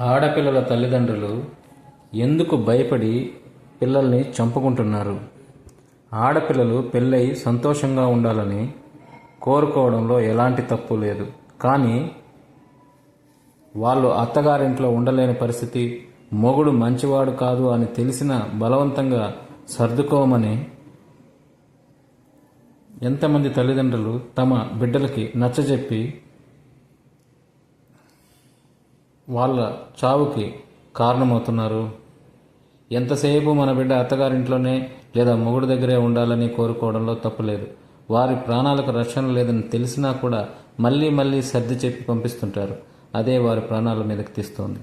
ఆడపిల్లల తల్లిదండ్రులు ఎందుకు భయపడి పిల్లల్ని చంపుకుంటున్నారు? ఆడపిల్లలు పెళ్ళై సంతోషంగా ఉండాలని కోరుకోవడంలో ఎలాంటి తప్పు లేదు. కానీ వాళ్ళు అత్తగారింట్లో ఉండలేని పరిస్థితి మొగుడు మంచివాడు కాదు అని తెలిసిన బలవంతంగా సర్దుకోమని ఎంతమంది తల్లిదండ్రులు తమ బిడ్డలకి నచ్చజెప్పి వాళ్ళ చావుకి కారణమవుతున్నారు. ఎంతసేపు మన బిడ్డ అత్తగారింట్లోనే లేదా మొగుడు దగ్గరే ఉండాలని కోరుకోవడంలో తప్పులేదు వారి ప్రాణాలకు రక్షణ లేదని తెలిసినా కూడా మళ్ళీ మళ్ళీ సర్ది చెప్పి పంపిస్తుంటారు. అదే వారి ప్రాణాల మీదకి తీస్తోంది.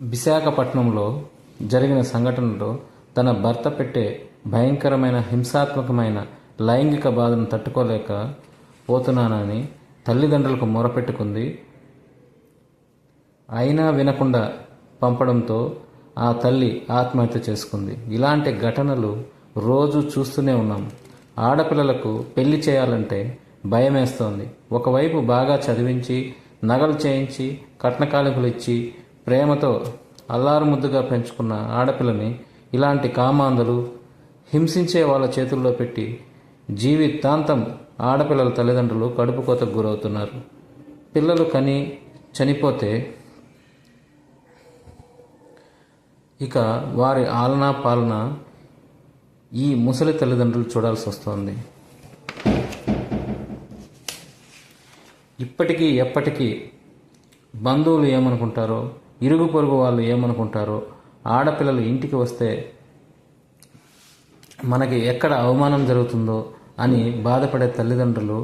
విశాఖపట్నంలో జరిగిన సంఘటనలో తన భర్త పెట్టే భయంకరమైన హింసాత్మకమైన లైంగిక బాధను తట్టుకోలేక పోతున్నానని తల్లిదండ్రులకు మొరపెట్టుకుంది. అయినా వినకుండా పంపడంతో ఆ తల్లి ఆత్మహత్య చేసుకుంది. ఇలాంటి ఘటనలు రోజు చూస్తూనే ఉన్నాం. ఆడపిల్లలకు పెళ్ళి చేయాలంటే భయమేస్తోంది. ఒకవైపు బాగా చదివించి నగలు చేయించి కట్నకాలికలు ఇచ్చి ప్రేమతో అల్లారు ముద్దుగా పెంచుకున్న ఆడపిల్లని ఇలాంటి కామాంధులు హింసించే వాళ్ళ చేతుల్లో పెట్టి జీవితాంతం ఆడపిల్లల తల్లిదండ్రులు కడుపు కోతకు గురవుతున్నారు. పిల్లలు కని చనిపోతే ఇక వారి ఆలనా పాలన ఈ ముసలి తల్లిదండ్రులు చూడాల్సి వస్తోంది. ఇప్పటికీ ఎప్పటికీ బంధువులు ఏమనుకుంటారో ఇరుగు పొరుగు వాళ్ళు ఏమనుకుంటారో ఆడపిల్లలు ఇంటికి వస్తే మనకి ఎక్కడ అవమానం జరుగుతుందో అని బాధపడే తల్లిదండ్రులు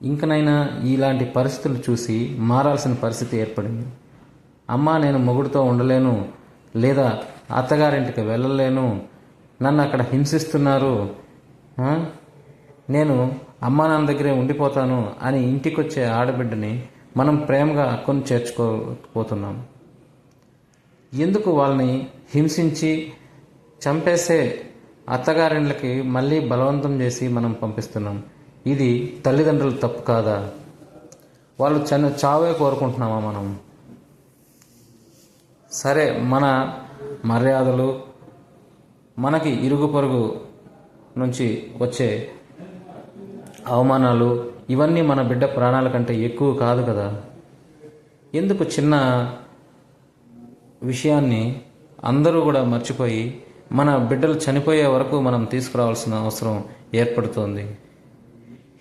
ఇంకనైనా ఇలాంటి పరిస్థితులు చూసి మారాల్సిన పరిస్థితి ఏర్పడింది. అమ్మా నేను మొగుడుతో ఉండలేను లేదా అత్తగారింటికి వెళ్ళలేను నన్ను అక్కడ హింసిస్తున్నారు నేను అమ్మా నాన్న దగ్గరే ఉండిపోతాను అని ఇంటికొచ్చే ఆడబిడ్డని మనం ప్రేమగా కొని చేర్చుకోపోతున్నాం ఎందుకు వాళ్ళని హింసించి చంపేసే అత్తగారిండ్లకి మళ్ళీ బలవంతం చేసి మనం పంపిస్తున్నాం. ఇది తల్లిదండ్రుల తప్పు కాదా? వాళ్ళు చ చావే కోరుకుంటున్నామా మనం? సరే మన మర్యాదలు మనకి ఇరుగు పొరుగు నుంచి వచ్చే అవమానాలు ఇవన్నీ మన బిడ్డ ప్రాణాల కంటే ఎక్కువ కాదు కదా? ఎందుకు చిన్న విషయాన్ని అందరూ కూడా మర్చిపోయి మన బిడ్డలు చనిపోయే వరకు మనం తీసుకురావాల్సిన అవసరం ఏర్పడుతోంది.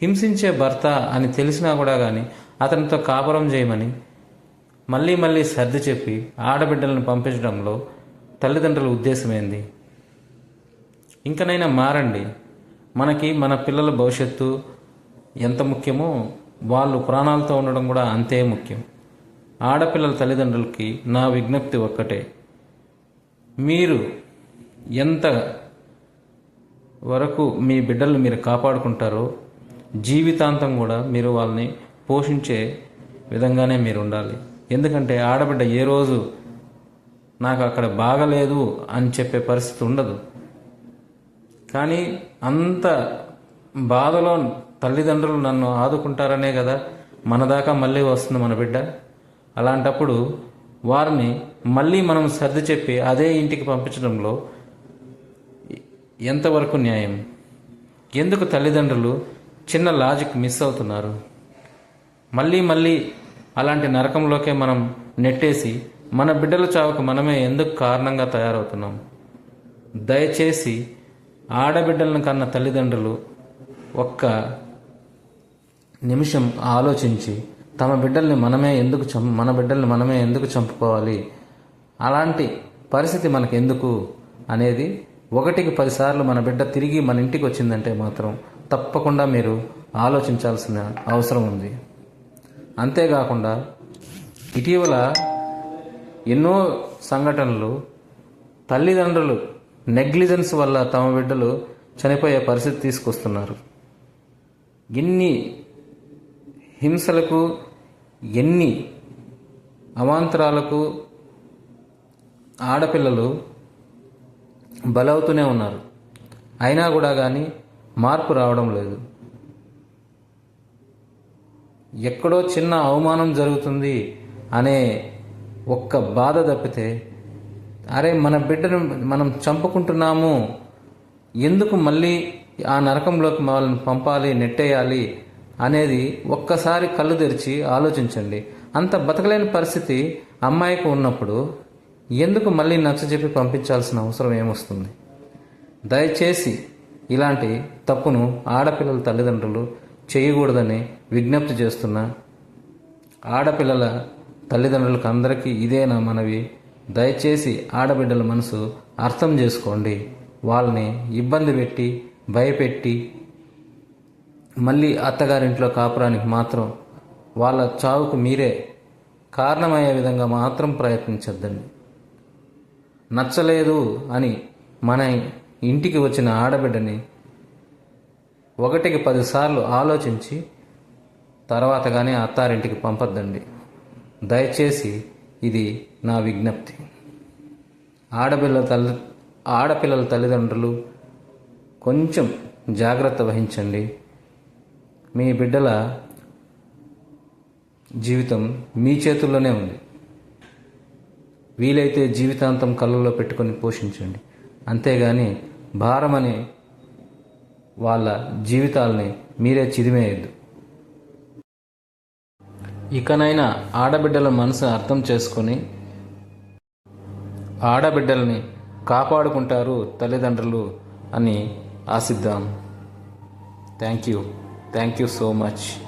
హింసించే భర్త అని తెలిసినా కూడా కానీ అతనితో కాపురం చేయమని మళ్ళీ మళ్ళీ సర్ది చెప్పి ఆడబిడ్డలను పంపించడంలో తల్లిదండ్రుల ఉద్దేశమైంది? ఇంకనైనా మారండి. మనకి మన పిల్లల భవిష్యత్తు ఎంత ముఖ్యమో వాళ్ళు ప్రాణాలతో ఉండడం కూడా అంతే ముఖ్యం. ఆడపిల్లల తల్లిదండ్రులకి నా విజ్ఞప్తి ఒక్కటే. మీరు ఎంత వరకు మీ బిడ్డలు మీరు కాపాడుకుంటారో జీవితాంతం కూడా మీరు వాళ్ళని పోషించే విధంగానే మీరు ఉండాలి. ఎందుకంటే ఆడబిడ్డ ఏ రోజు నాకు అక్కడ బాగలేదు అని చెప్పే పరిస్థితి ఉండదు. కానీ అంత బాధలో తల్లిదండ్రులు నన్ను ఆదుకుంటారనే కదా మన దాకా మళ్ళీ వస్తుంది మన బిడ్డ. అలాంటప్పుడు వారిని మళ్ళీ మనం సర్ది చెప్పి అదే ఇంటికి పంపించడంలో ఎంతవరకు న్యాయం? ఎందుకు తల్లిదండ్రులు చిన్న లాజిక్ మిస్ అవుతున్నారు? మళ్ళీ మళ్ళీ అలాంటి నరకంలోకే మనం నెట్టేసి మన బిడ్డల చావుకు మనమే ఎందుకు కారణంగా తయారవుతున్నాం? దయచేసి ఆడబిడ్డలను కన్న తల్లిదండ్రులు ఒక్క నిమిషం ఆలోచించి తమ బిడ్డల్ని మనమే ఎందుకు చం మన బిడ్డల్ని మనమే ఎందుకు చంపుకోవాలి? అలాంటి పరిస్థితి మనకు ఎందుకు అనేది ఒకటికి పదిసార్లు మన బిడ్డ తిరిగి మన ఇంటికి వచ్చిందంటే మాత్రం తప్పకుండా మీరు ఆలోచించాల్సిన అవసరం ఉంది. అంతేకాకుండా ఇటీవల ఎన్నో సంఘటనలు తల్లిదండ్రులు నెగ్లిజెన్స్ వల్ల తమ బిడ్డలు చనిపోయే పరిస్థితి తీసుకొస్తున్నారు. ఎన్ని హింసలకు ఎన్ని అవాంతరాలకు ఆడపిల్లలు బలవుతూనే ఉన్నారు. అయినా కూడా కానీ మార్పు రావడం లేదు. ఎక్కడో చిన్న అవమానం జరుగుతుంది అనే ఒక్క బాధ తప్పితే అరే మన బిడ్డను మనం చంపుకుంటున్నాము ఎందుకు మళ్ళీ ఆ నరకంలోకి వాళ్ళని పంపాలి నెట్టేయాలి అనేది ఒక్కసారి కళ్ళు తెరిచి ఆలోచించండి. అంత బతకలేని పరిస్థితి అమ్మాయికి ఉన్నప్పుడు ఎందుకు మళ్ళీ నచ్చజెప్పి పంపించాల్సిన అవసరం ఏమొస్తుంది? దయచేసి ఇలాంటి తప్పును ఆడపిల్లల తల్లిదండ్రులు చేయకూడదని విజ్ఞప్తి చేస్తున్న ఆడపిల్లల తల్లిదండ్రులకు అందరికీ ఇదే నా మనవి. దయచేసి ఆడబిడ్డల మనసు అర్థం చేసుకోండి. వాళ్ళని ఇబ్బంది పెట్టి భయపెట్టి మళ్ళీ అత్తగారింట్లో కాపురానికి మాత్రం వాళ్ళ చావుకు మీరే కారణమయ్యే విధంగా మాత్రం ప్రయత్నించద్దండి. నచ్చలేదు అని మన ఇంటికి వచ్చిన ఆడబిడ్డని ఒకటికి పదిసార్లు ఆలోచించి తర్వాత కానీ అత్తారింటికి పంపొద్దండి. దయచేసి ఇది నా విజ్ఞప్తి. ఆడపిల్ల తల్లి ఆడపిల్లల తల్లిదండ్రులు కొంచెం జాగ్రత్త వహించండి. మీ బిడ్డల జీవితం మీ చేతుల్లోనే ఉంది. వీలైతే జీవితాంతం కళ్ళలో పెట్టుకొని పోషించండి. అంతేగాని భారమనే వాళ్ళ జీవితాలని మీరే చిదిమేయద్దు. ఇకనైనా ఆడబిడ్డల మనసు అర్థం చేసుకొని ఆడబిడ్డల్ని కాపాడుకుంటారు తల్లిదండ్రులు అని ఆశిద్దాం. Thank you. Thank you so much.